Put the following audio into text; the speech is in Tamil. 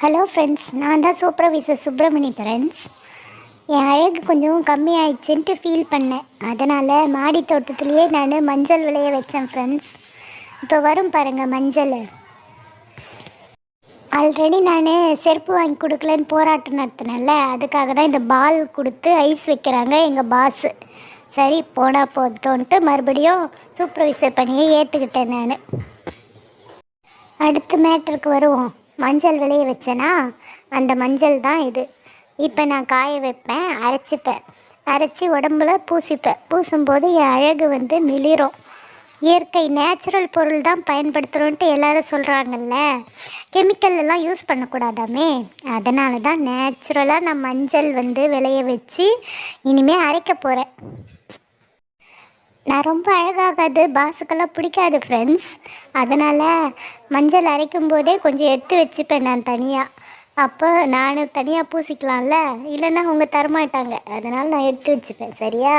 ஹலோ ஃப்ரெண்ட்ஸ் நான் தான் சூப்பர்வைசர் சுப்பிரமணி ஃப்ரெண்ட்ஸ் என் அழகு கொஞ்சம் கம்மியாயிடுச்சுன்ட்டு ஃபீல் பண்ணேன். அதனால் மாடி தோட்டத்துலேயே நான் மஞ்சள் விளைய வச்சேன் ஃப்ரெண்ட்ஸ் இப்போ வரும் பாருங்கள் மஞ்சள். ஆல்ரெடி நான் செருப்பு வாங்கி கொடுக்கலன்னு போராட்டம் நடத்தினேன்ல அதுக்காக தான் இந்த பால் கொடுத்து ஐஸ் வைக்கிறாங்க எங்கள் பாஸு சரி போனால் போட்டோன்ட்டு மறுபடியும் சூப்பர்வைசர் பணியை ஏற்றுக்கிட்டேன் நான். அடுத்த மேட்டருக்கு வருவோம். மஞ்சள் விளைய வச்சேனா அந்த மஞ்சள் தான் இது. இப்போ நான் காய வைப்பேன் அரைச்சிப்பேன். அரைச்சி உடம்புல பூசிப்பேன். பூசும்போது என் அழகு வந்து மிளிரும். இயற்கை நேச்சுரல் பொருள் தான் பயன்படுத்துகிறோன்ட்டு எல்லாரும் சொல்கிறாங்கல்ல கெமிக்கல் எல்லாம் யூஸ் பண்ணக்கூடாதாமே? அதனால தான் நேச்சுரலாக நான் மஞ்சள் வந்து விளைய வச்சு இனிமேல் அரைக்க போகிறேன் ரொம்ப அழகாகாது. பாஸுக்கெல்லாம் பிடிக்காது ஃப்ரெண்ட்ஸ் அதனால் மஞ்சள் அரைக்கும் போதே கொஞ்சம் எடுத்து வச்சுப்பேன் நான் தனியாக அப்போ நான் தனியாக பூசிக்கலாம்ல? இல்லைன்னா அவங்க தரமாட்டாங்க. அதனால் நான் எடுத்து வச்சுப்பேன். சரியா?